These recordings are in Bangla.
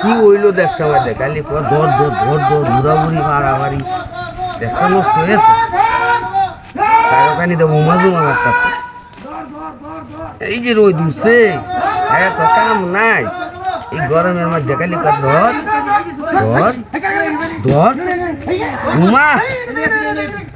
কি হইল দেশটা মধ্যে খালি পুরো ধর ধর ধর ধর ঘুরাঘুরি মারামারি দেশটা নষ্ট হয়েছে। কারোখানি দেবো উমাজু আমার কাছে এই যে রোদ উঠছে কাম নাই। এই গরমের মধ্যে খালি ধর ধর ধর ঘুমা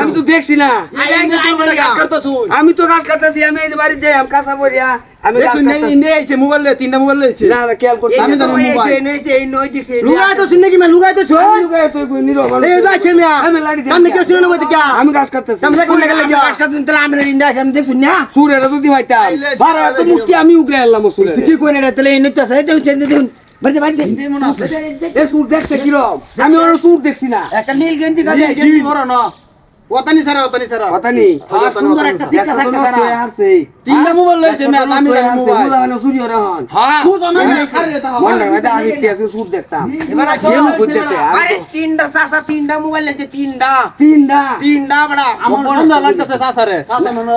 আমি তো দেখছি না। আমি তো কাজ করতেছি আমি এই বাড়ি যাই আমি কাঁচা বলিয়া আমি আইছে তো আমি লাড়ি না সুরে তো দিমাইতা বারা আমি উগরে এলাম দেখুন। সুর আমি ওর সুর দেখছি না। একটা নীল গেঞ্জি যে বড় না। ওতানি সারা ওতানি সারা নেই আর সুন্দর একটা সিটটা থাকতে তারা আসছে। তিনটা মোবাইল লইছে মে দামি দামি মোবাইল। সূর্য রহন হ্যাঁ। সুজন না খারে তা মন্ডা এটা আমি টিয়াকে সুর দেখতাম। এবার। গেম করতেছে আরে তিনটা চাচা তিনটা মোবাইল আছে তিনটা। তিনটা। তিনটা বড়া। আমার সুন্দর লাগতেছে সাসারে সাসা মনে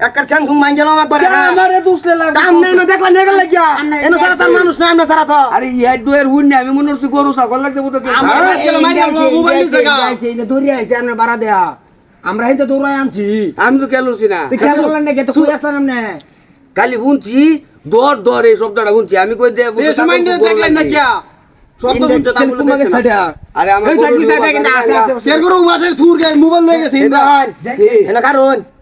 একবার চ্যাং ঘুম মাইন গেলাম একবার হ্যাঁ। আমারে দুসলে লাগা কাম নাই না দেখলা নেগা লাগিয়া এন সারা তার মানুষ না আমরা সারা তো আরে ইয়া দুয়ের হুন না আমি মনে হচ্ছে গরু ছাগল লাগতে বুঝতে আমরা গেলাম মারি আমরা মোবাইল নিছে গা আইছে ইনে ধরি আইছে আমরা বাড়া দেয়া। আমরা হিতে দৌড়াই আনছি। আমি তো কেলুছি খালি হুনছি দর দর এই শব্দটা হুনছি আমি কারণ।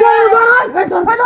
জয়